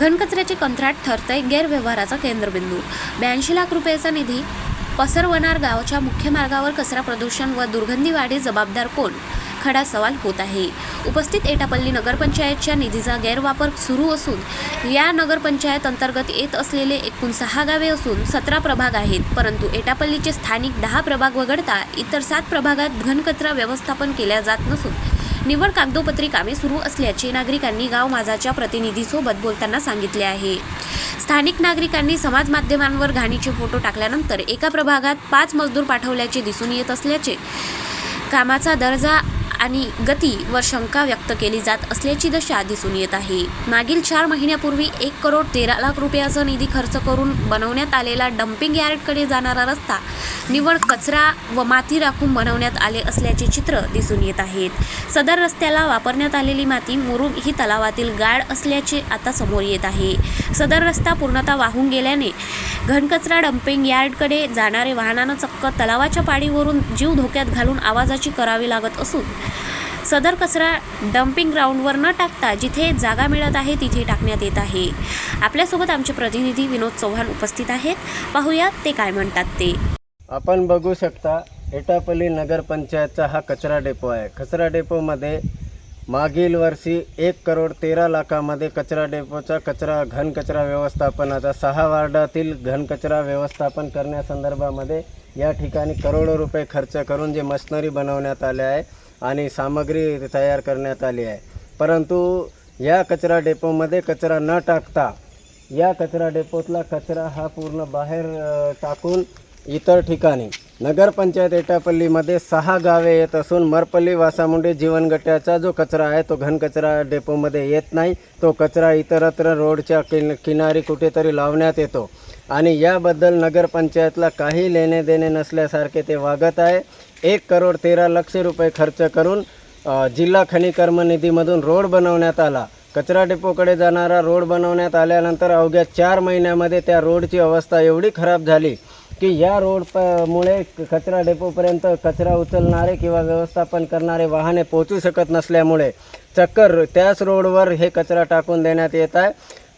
घनकचऱ्याचे कंत्राट ठरतंय गैरव्यवहाराचा केंद्रबिंदू. ब्याऐंशी लाख रुपयाचा निधी पसरवणार गावच्या मुख्य मार्गावर कचरा प्रदूषण व दुर्गंधी वाढी जबाबदार कोण? खडा सवाल होत आहे. उपस्थित एटापल्ली नगरपंचायतच्या निधीचा गैरवापर सुरू असून या नगरपंचायत अंतर्गत येत असलेले एकूण सहा गावे असून सतरा प्रभाग आहेत. परंतु एटापल्लीचे स्थानिक दहा प्रभाग वगळता इतर सात प्रभागात घनकचरा व्यवस्थापन केल्या जात नसून निवड कागदोपत्री कामे सुरू असल्याचे नागरिकांनी गाव माझाच्या प्रतिनिधीसोबत बोलताना सांगितले आहे. स्थानिक नागरिकांनी समाज माध्यमांवर घाणीचे फोटो टाकल्यानंतर एका प्रभागात पाच मजदूर पाठवल्याचे दिसून येत असल्याचे कामाचा दर्जा आणि गती वर शंका व्यक्त केली जात असल्याची दशा दिसून येत आहे. मागील चार महिन्यापूर्वी एक करोड तेरा लाख रुपयाचा निधी खर्च करून बनवण्यात आलेला डम्पिंग यार्डकडे जाणारा रस्ता निवड कचरा व माती राखून बनवण्यात आले असल्याचे चित्र दिसून येत आहेत. सदर रस्त्याला वापरण्यात आलेली माती मुरुम ही तलावातील गाळ असल्याचे आता समोर येत आहे. सदर रस्ता पूर्णतः वाहून गेल्याने घनकचरा डम्पिंग यार्डकडे जाणारे वाहनानं चक्क तलावाच्या पाडीवरून जीव धोक्यात घालून आवाजाची करावी लागत असून सदर कचरा डम्पिंग ग्राउंडवर न टाकता जिथे जागा मिळत आहे तिथे टाकण्यात येत आहे. आपल्यासोबत आमचे प्रतिनिधी विनोद चव्हाण उपस्थित आहेत. पाहूया ते काय म्हणतात ते. आपण बघू शकता एटापल्ली नगरपंचायतचा हा कचरा डेपो आहे. कचरा डेपोमध्ये मागील वर्षी एक करोड तेरा लाखामध्ये कचरा डेपोचा कचरा घनकचरा व्यवस्थापनाचा सहा वार्डातील घनकचरा व्यवस्थापन करण्यासंदर्भामध्ये या ठिकाणी करोडो रुपये खर्च करून जे मशनरी बनवण्यात आले आहे आणि सामग्री तयार करण्यात आली आहे. परंतु या कचरा डेपोमध्ये कचरा न टाकता या कचरा डेपोतला कचरा हा पूर्ण बाहेर टाकून इतर ठिकाणी नगरपंचायत एटापल्लीमध्ये सहा गावे येत असून मरपल्ली वासामुंडे जीवनगट्याचा जो कचरा आहे तो घनकचरा डेपोमध्ये येत नाही. तो कचरा इतरत्र रोडच्या किन किनारी कुठेतरी लावण्यात येतो. आणि याबद्दल नगरपंचायतला काही लेणे देणे नसल्यासारखे ते वागत आहे. एक करोड तेरा लक्ष रुपये खर्च करून जिल्हा खनिकर्म निधीमधून रोड बनवण्यात आला. कचरा डेपोकडे जाणारा रोड बनवण्यात आल्यानंतर अवघ्या चार महिन्यामध्ये त्या रोडची अवस्था एवढी खराब झाली की या रोड प मुळे कचरा डेपोपर्यंत कचरा उचलणारे किंवा व्यवस्थापन करणारे वाहने पोहोचू शकत नसल्यामुळे चक्कर त्याच रोडवर हे कचरा टाकून देण्यात येत आहे.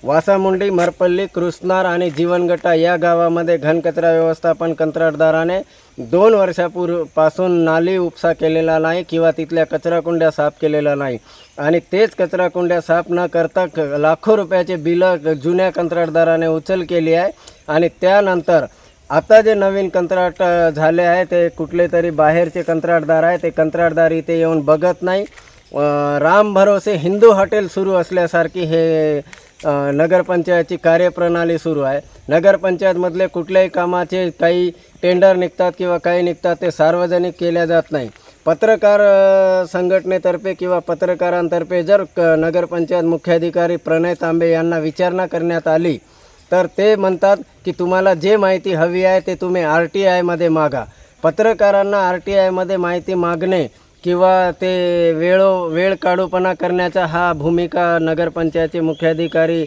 वासामुंडी मरपल्ली कृष्णार आणि जीवनगटा या गावामध्ये घनकचरा व्यवस्थापन कंत्राटदाराने दोन वर्षापूर्वीपासून नाली उपसा केलेला नाही किंवा तिथल्या कचराकुंड्या साफ केलेल्या नाही. आणि तेच कचराकुंड्या साफ न करता क- लाखो रुपयाचे बिलं जुन्या कंत्राटदाराने उचल केली आहे. आणि त्यानंतर आता जे नवीन कंत्राट झाले आहे ते कुठले तरी बाहेरचे कंत्राटदार आहे ते कंत्राटदार इथे येऊन बघत नाही. राम भरोसे हिंदू हॉटेल सुरू असल्यासारखी हे नगरपंचायतची कार्यप्रणाली सुरू आहे. नगरपंचायतमधले कुठल्याही कामाचे काही टेंडर निघतात किंवा काही निघतात ते सार्वजनिक केल्या जात नाही. पत्रकार संघटनेतर्फे किंवा पत्रकारांतर्फे जर क नगरपंचायत मुख्याधिकारी प्रणय तांबे यांना विचारणा करण्यात आली तर ते म्हणतात की तुम्हाला जे माहिती हवी आहे ते तुम्ही आर टी आयमध्ये मागा. पत्रकारांना आर टी आयमध्ये माहिती मागणे किंवा ते वेळो वेळ काढूपणा करण्याचा हा भूमिका नगरपंचायतचे मुख्याधिकारी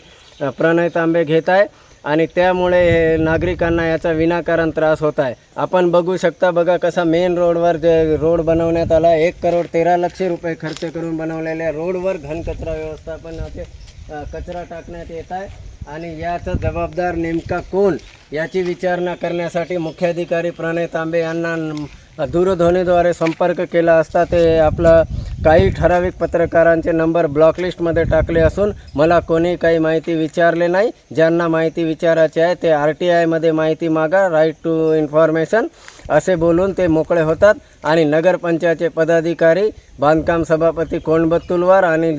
प्रणय तांबे घेत आहे. आणि त्यामुळे हे नागरिकांना याचा विनाकारण त्रास होत आहे. आपण बघू शकता बघा कसा मेन रोडवर जे रोड बनवण्यात आला एक करोड तेरा लक्ष रुपये खर्च करून बनवलेल्या रोडवर घनकचरा व्यवस्थापनाचे अ, कचरा टाकण्यात येत आहे. आणि याचा जबाबदार नेमका कोण? याची विचारणा करण्यासाठी मुख्याधिकारी प्रणय तांबे यांना दूरध्वनीद्वारे संपर्क केला असता ते आपलं काही ठराविक पत्रकारांचे नंबर ब्लॉकलिस्टमध्ये टाकले असून मला कोणी काही माहिती विचारले नाही. ज्यांना माहिती विचारायची आहे ते आर टी आयमध्ये माहिती मागा राईट टू इन्फॉर्मेशन असे बोलून ते मोकळे होतात. आणि नगरपंचायतचे पदाधिकारी बांधकाम सभापती कोणबत्तुलवार आणि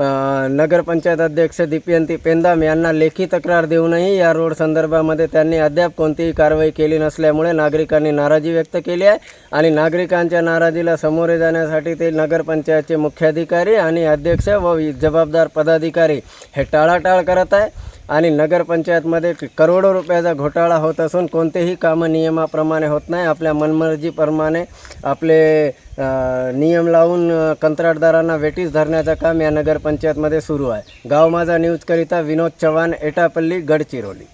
नगरपंचायत अध्यक्ष दीपयंती पेंदाम यांना लेखी तक्रार देऊनही या रोड संदर्भामध्ये त्यांनी अद्याप कोणतीही कारवाई केली नसल्यामुळे नागरिकांनी नाराजी व्यक्त केली आहे आणि नागरिकांच्या नाराजीला सामोरे जाण्यासाठी ते नगरपंचायतचे मुख्याधिकारी आणि अध्यक्ष व जबाबदार पदाधिकारी हे टाळाटाळ करत आहे. आणि नगरपंचायतमध्ये करोडो रुपयाचा घोटाळा होत असून कोणतेही कामं नियमाप्रमाणे होत नाही. आपल्या मनमर्जीप्रमाणे आपले नियम लावून कंत्राटदारांना वेटीस धरण्याचं काम या नगरपंचायतमध्ये सुरू आहे. गाव माझा न्यूजकरिता विनोद चव्हाण एटापल्ली गडचिरोली.